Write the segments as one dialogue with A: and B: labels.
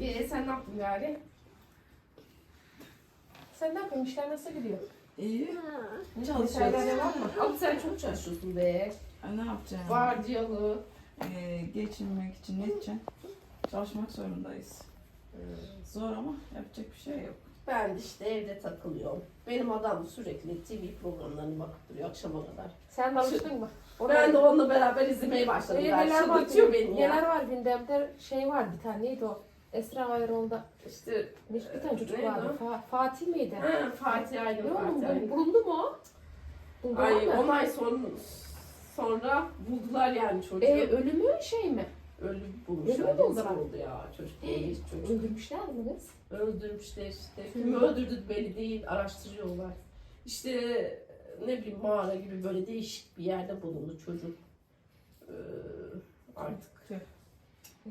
A: Ee, sen ne yaptın gari? Sen ne yapıyorsun? İşler nasıl gidiyor?
B: İyi.
A: Mesailer
B: Çalışıyoruz.
A: devam mı? Abi sen çok çalışıyorsun be.
B: Ay, ne yapacağım?
A: Vardiyalı.
B: Ee, geçinmek için ne için? Çalışmak zorundayız. Zor ama yapacak bir şey yok.
A: Ben de işte evde takılıyorum. Benim adam sürekli TV programlarına bakıp duruyor akşama kadar.
C: Sen alıştın mı?
A: Ben de onunla beraber izlemeye başladım.
C: Ee,
A: Ben
C: neler var,
A: çıldırtıyor beni
C: neler var gündemde? Şey var bir tane neydi o? Esra Ayroğlu'nda
A: İşte
C: bir, tane çocuk
A: Neydi
C: vardı. Fa- Fatih miydi?
A: ha, Fatih Aydın,
C: Ne oldu?
A: Fatih Aydın.
C: Bulundu mu? Buldu
A: Ay
C: mu?
A: 10 ay son, sonra buldular yani çocuğu.
C: Ee, ölümü şey mi?
A: Ölü bulmuşlar.
C: Ölü mü buldular?
A: oldu ya çocuk genç çocuk.
C: Öldürmüşler mi kız?
A: Öldürmüşler işte.
C: Kim
A: Kimi
C: bu?
A: öldürdü belli değil. Araştırıyorlar. İşte ne bileyim mağara gibi böyle değişik bir yerde bulundu çocuk. Ee, artık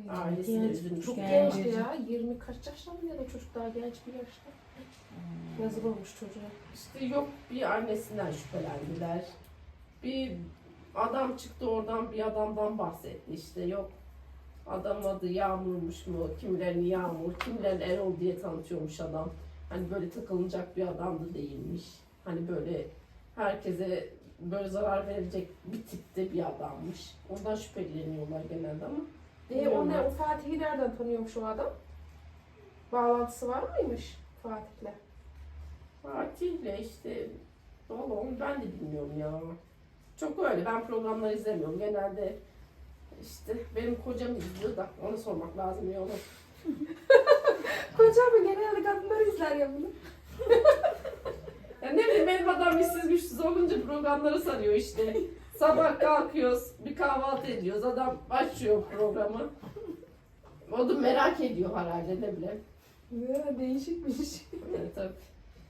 A: Ailesi de üzülmüş.
C: Çok
B: Genç.
C: gençti ya. 20 kaç yaşlarında ya da çocuk daha genç bir yaşta. Yazık olmuş çocuğa.
A: işte yok bir annesinden şüphelendiler. Bir adam çıktı oradan bir adamdan bahsetti işte yok Adamın adı Yağmur'muş mu? Kimilerini Yağmur, kimilerini Erol diye tanıtıyormuş adam. Hani böyle takılınacak bir adam da değilmiş. Hani böyle herkese böyle zarar verecek bir tipte bir adammış. Ondan şüpheleniyorlar genelde ama.
C: E, o ne? O Fatih'i nereden tanıyormuş o adam? Bağlantısı var mıymış Fatih'le?
A: Fatih'le işte valla onu ben de bilmiyorum ya. Çok öyle. Ben programları izlemiyorum. Genelde işte benim kocam izliyor da onu sormak lazım ya onu.
C: Kocam genelde kadınlar izler ya bunu.
A: Ya ne bileyim benim adam işsiz güçsüz olunca programları sarıyor işte. Sabah kalkıyoruz, bir kahvaltı ediyoruz. Adam başlıyor programı. O da merak ediyor herhalde ne bileyim.
C: Ya, değişikmiş.
A: Evet tabii.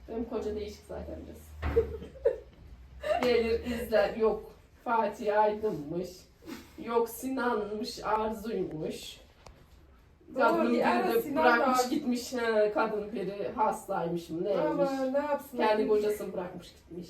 A: Benim koca değişik zaten biraz. Gelir izler. Yok Fatih Aydın'mış. Yok Sinan'mış, Arzu'ymuş. Kadın biri
C: ya,
A: de
C: Sinan
A: bırakmış
C: abi.
A: gitmiş. Ha, kadın biri hastaymış mı neymiş.
C: Ama ne yapsın?
A: Kendi kocasını bırakmış gitmiş.